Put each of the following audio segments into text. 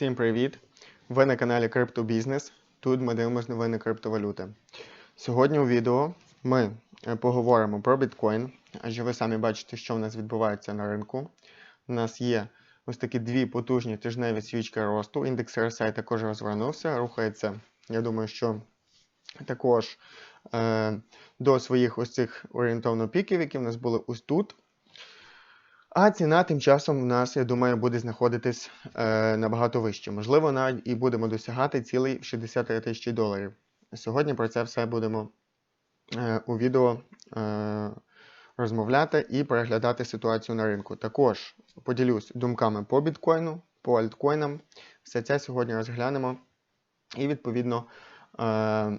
Всім привіт! Ви на каналі Криптобізнес. Тут ми дивимося новини криптовалюти. Сьогодні у відео ми е, поговоримо про біткоін, адже ви самі бачите, що в нас відбувається на ринку. У нас є ось такі дві потужні тижневі свічки росту. Індекс RSI також розвернувся, рухається. Я думаю, що також е, до своїх ось цих орієнтовно піків, які в нас були ось тут. А ціна тим часом у нас, я думаю, буде знаходитись е, набагато вище. Можливо, навіть і будемо досягати цілий в 63 тисячі доларів. Сьогодні про це все будемо е, у відео е, розмовляти і переглядати ситуацію на ринку. Також поділюсь думками по біткоїну, по альткоїнам. Все це сьогодні розглянемо і, відповідно, е,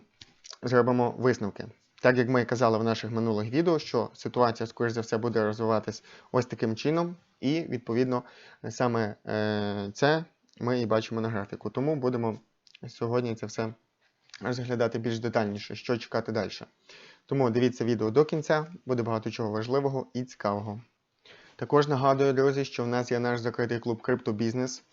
зробимо висновки. Так як ми казали в наших минулих відео, що ситуація, скоріш за все, буде розвиватись ось таким чином, і, відповідно, саме е, це ми і бачимо на графіку. Тому будемо сьогодні це все розглядати більш детальніше, що чекати далі. Тому дивіться відео до кінця, буде багато чого важливого і цікавого. Також нагадую, друзі, що в нас є наш закритий клуб Криптобізнес.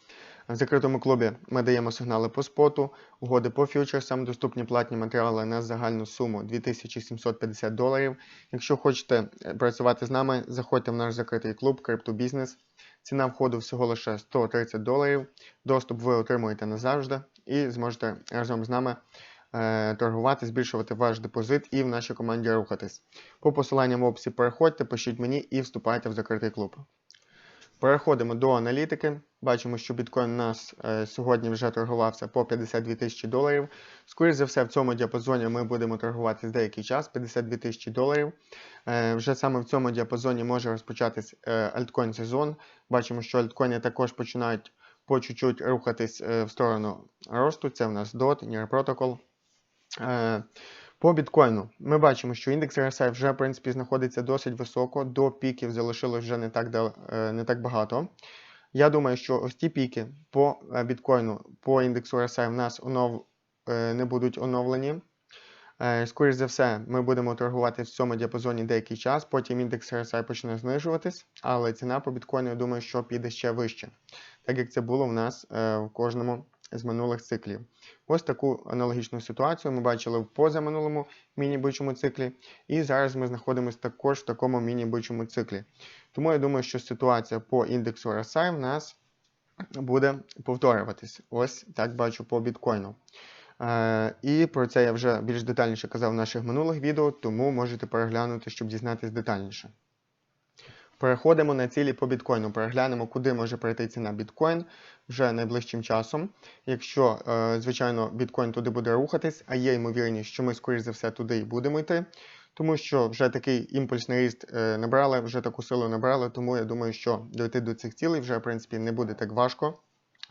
В закритому клубі ми даємо сигнали по споту, угоди по фьючерсам, доступні платні матеріали на загальну суму 2750 доларів. Якщо хочете е, працювати з нами, заходьте в наш закритий клуб Криптобізнес. Ціна входу всього лише 130 доларів. Доступ ви отримуєте назавжди і зможете разом з нами е, торгувати, збільшувати ваш депозит і в нашій команді рухатись. По посиланням в описі переходьте, пишіть мені і вступайте в закритий клуб. Переходимо до аналітики. Бачимо, що біткоін у нас е, сьогодні вже торгувався по 52 тисячі доларів. Скоріше за все, в цьому діапазоні ми будемо торгувати з деякий час 52 тисячі доларів. Е, вже саме в цьому діапазоні може розпочатись е, альткоін сезон. Бачимо, що альткоїни також починають по чуть-чуть рухатись в сторону росту. Це в нас DOT, NIR Protocol. По біткоїну ми бачимо, що індекс RSI вже в принципі знаходиться досить високо, до піків залишилось вже не так е, не так багато. Я думаю, що ось ті піки по е, біткоїну, по індексу RSI в нас онов, е, не будуть оновлені. Скоріше за все, ми будемо торгувати в цьому діапазоні деякий час, потім індекс RSI почне знижуватись, але ціна по біткоїну, я думаю, що піде ще вище, так як це було в нас в кожному з минулих циклів. Ось таку аналогічну ситуацію ми бачили в позаминулому міні-бичому циклі, і зараз ми знаходимося також в такому міні-бичому циклі. Тому я думаю, що ситуація по індексу RSI в нас буде повторюватись. Ось так бачу по біткоїну. Е, і про це я вже більш детальніше казав в наших минулих відео, тому можете переглянути, щоб дізнатися детальніше. Переходимо на цілі по біткоїну. Переглянемо, куди може прийти ціна біткоін вже найближчим часом. Якщо, е, звичайно, біткоін туди буде рухатись, а є ймовірність, що ми, скоріш за все, туди і будемо йти. Тому що вже такий імпульсний ріст е, набрали, вже таку силу набрали, тому я думаю, що дойти до цих цілей вже, в принципі, не буде так важко.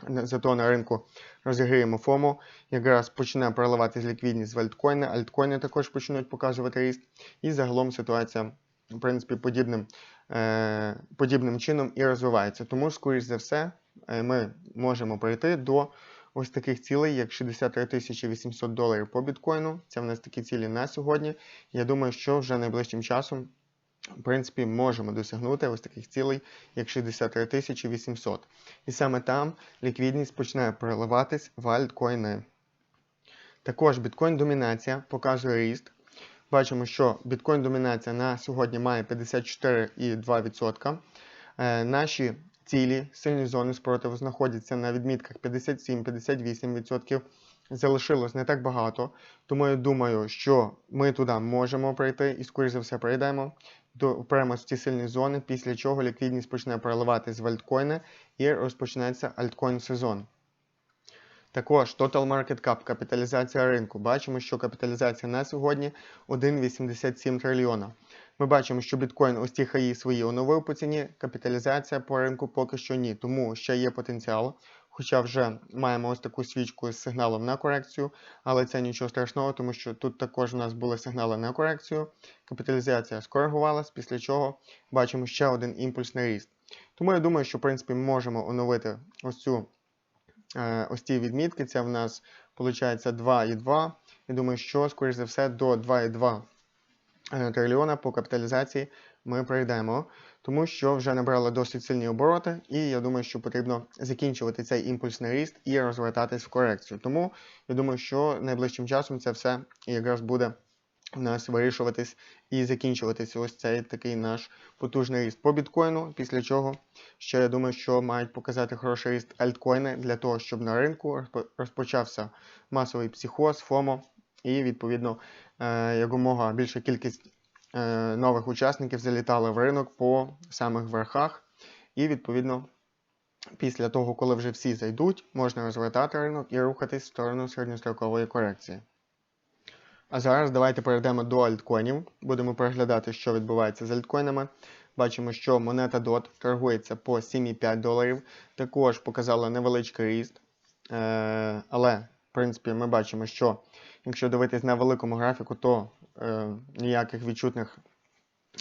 Зато на ринку розіграємо ФОМО, якраз почне проливатися ліквідність в альткоїни, альткоїни також почнуть показувати ріст. І загалом ситуація, в принципі, подібним Е, подібним чином і розвивається. Тому, скоріш за все, е, ми можемо прийти до ось таких цілей, як 63 800 доларів по біткоїну. Це в нас такі цілі на сьогодні. Я думаю, що вже найближчим часом. В принципі, можемо досягнути ось таких цілей, як 63 800. І саме там ліквідність почне переливатись в альткоїни. Також біткоін-домінація показує ріст. Бачимо, що біткоін-домінація на сьогодні має 54,2%. Е, наші цілі, сильні зони спротиву знаходяться на відмітках 57-58%. Залишилось не так багато, тому я думаю, що ми туди можемо прийти і, скоріш за все, прийдемо прямо в ті сильні зони, після чого ліквідність почне переливатись в альткоїни і розпочнеться альткоін сезон. Також Total Market Cap, капіталізація ринку. Бачимо, що капіталізація на сьогодні 1,87 трильйона. Ми бачимо, що біткоін ось ті хаї свої оновив по ціні, капіталізація по ринку поки що ні. Тому ще є потенціал. Хоча вже маємо ось таку свічку з сигналом на корекцію, але це нічого страшного, тому що тут також у нас були сигнали на корекцію. Капіталізація скоригувалась, після чого бачимо ще один імпульсний ріст. Тому я думаю, що в принципі ми можемо оновити ось цю ось ці відмітки. Це в нас виходить 2,2. Я думаю, що, скоріш за все, до 2,2 е, трильйона по капіталізації ми прийдемо. тому що вже набрали досить сильні обороти, і я думаю, що потрібно закінчувати цей імпульсний ріст і розвертатись в корекцію. Тому я думаю, що найближчим часом це все якраз буде у нас вирішуватись і закінчуватись ось цей такий наш потужний ріст по біткоїну, після чого ще я думаю, що мають показати хороший ріст альткоїни для того, щоб на ринку розпочався масовий психоз, ФОМО, і відповідно е, якомога більша кількість е, нових учасників залітали в ринок по самих верхах. І відповідно, після того, коли вже всі зайдуть, можна розвертати ринок і рухатись в сторону середньострокової корекції. А зараз давайте перейдемо до альткоїнів. Будемо переглядати, що відбувається з альткоїнами. Бачимо, що монета DOT торгується по 7,5 доларів. Також показала невеличкий ріст. Е, але, в принципі, ми бачимо, що якщо дивитись на великому графіку, то е, ніяких відчутних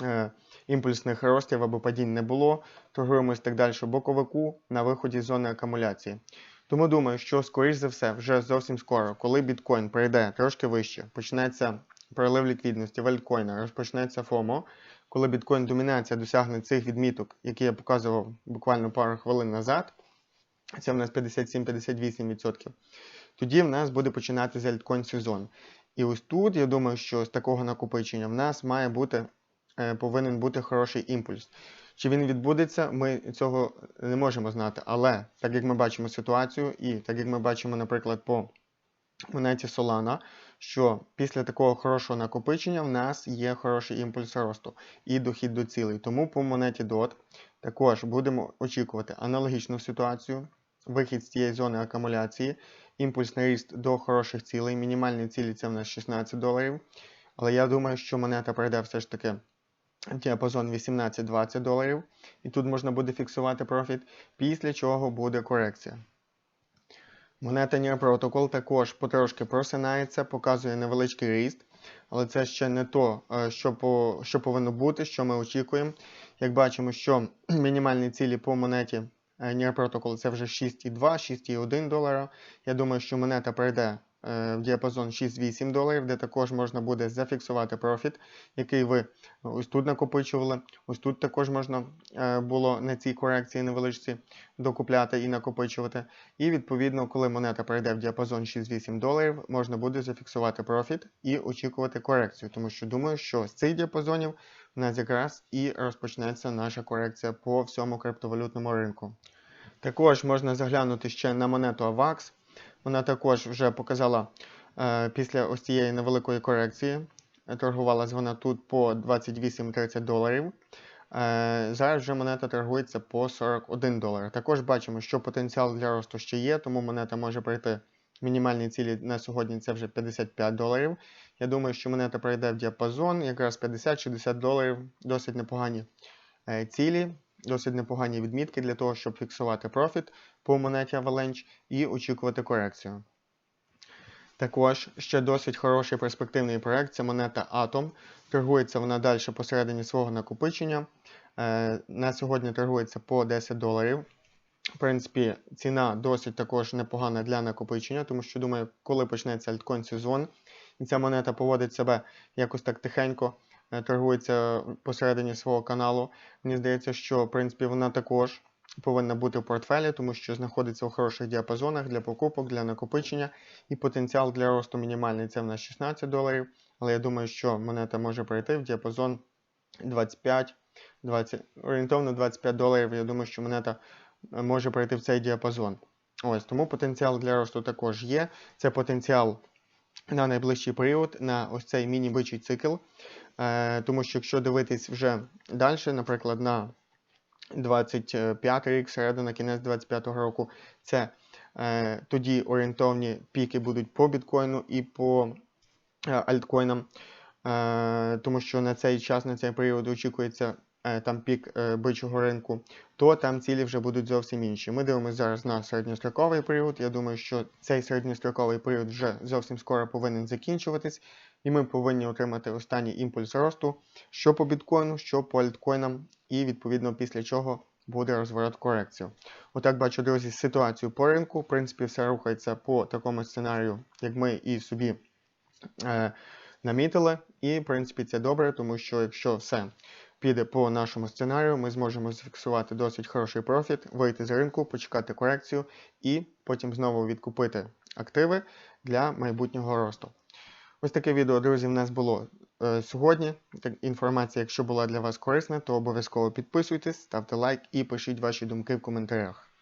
е, імпульсних ростів або падінь не було. Торгуємось так далі боковику на виході з зони акумуляції. Тому думаю, що скоріш за все, вже зовсім скоро, коли біткоін прийде трошки вище, почнеться прилив ліквідності в альткоїна, розпочнеться ФОМО, коли біткоін домінація досягне цих відміток, які я показував буквально пару хвилин назад, це в нас 57-58%, тоді в нас буде починатися альткоін сезон. І ось тут, я думаю, що з такого накопичення в нас має бути, повинен бути хороший імпульс. Чи він відбудеться, ми цього не можемо знати. Але так як ми бачимо ситуацію, і так як ми бачимо, наприклад, по монеті Solana, що після такого хорошого накопичення в нас є хороший імпульс росту і дохід до цілей. Тому по монеті DOT також будемо очікувати аналогічну ситуацію, вихід з цієї зони акумуляції, імпульсний ріст до хороших цілей. Мінімальні цілі це в нас 16 доларів. Але я думаю, що монета пройде все ж таки діапазон 18-20 доларів. І тут можна буде фіксувати профіт, після чого буде корекція. Монета Near Protocol також потрошки просинається, показує невеличкий ріст, але це ще не то, е, що, по, що повинно бути, що ми очікуємо. Як бачимо, що мінімальні цілі по монеті е, Near Protocol це вже 6,2, 6,1 долара. Я думаю, що монета прийде е, в діапазон 6-8 доларів, де також можна буде зафіксувати профіт, який ви ось тут накопичували. Ось тут також можна е, було на цій корекції невеличці докупляти і накопичувати. І відповідно, коли монета пройде в діапазон 6-8 доларів, можна буде зафіксувати профіт і очікувати корекцію. Тому що думаю, що з цих діапазонів у нас якраз і розпочнеться наша корекція по всьому криптовалютному ринку. Також можна заглянути ще на монету AVAX. Вона також вже показала е, після ось цієї невеликої корекції. е, Торгувалась вона тут по 28-30 доларів. Е, зараз вже монета торгується по 41 долар. Також бачимо, що потенціал для росту ще є, тому монета може пройти мінімальні цілі на сьогодні це вже 55 доларів. Я думаю, що монета пройде в діапазон, якраз 50-60 доларів, досить непогані цілі, досить непогані відмітки для того, щоб фіксувати профіт по монеті Avalanche і очікувати корекцію. Також ще досить хороший перспективний проект це монета Atom. Торгується вона далі посередині свого накопичення. Е, на сьогодні торгується по 10 доларів. В принципі, ціна досить також непогана для накопичення, тому що думаю, коли почнеться альткоін сезон, і ця монета поводить себе якось так тихенько, торгується посередині свого каналу. Мені здається, що в принципі вона також повинна бути в портфелі, тому що знаходиться у хороших діапазонах для покупок, для накопичення, і потенціал для росту мінімальний це в нас 16 доларів. Але я думаю, що монета може пройти в діапазон 25, 20, орієнтовно 25 доларів. Я думаю, що монета е, може пройти в цей діапазон. Ось тому потенціал для росту також є. Це потенціал на найближчий період, на ось цей міні-бичий цикл. Е, тому що якщо дивитись вже далі, наприклад, на 25 рік, середина, кінець 25 року, це е, тоді орієнтовні піки будуть по біткоїну і по е, альткоїнам, тому що на цей час, на цей період очікується там пік е, бичого ринку, то там цілі вже будуть зовсім інші. Ми дивимося зараз на середньостроковий період. Я думаю, що цей середньостроковий період вже зовсім скоро повинен закінчуватись, і ми повинні отримати останній імпульс росту, що по біткоїну, що по альткоїнам, і відповідно після чого буде розворот корекцію. Отак бачу, друзі, ситуацію по ринку. В принципі, все рухається по такому сценарію, як ми і собі е, намітили. І, в принципі, це добре, тому що якщо все піде по нашому сценарію, ми зможемо зафіксувати досить хороший профіт, вийти з ринку, почекати корекцію і потім знову відкупити активи для майбутнього росту. Ось таке відео, друзі, в нас було е, сьогодні. Так, інформація, якщо була для вас корисна, то обов'язково підписуйтесь, ставте лайк і пишіть ваші думки в коментарях.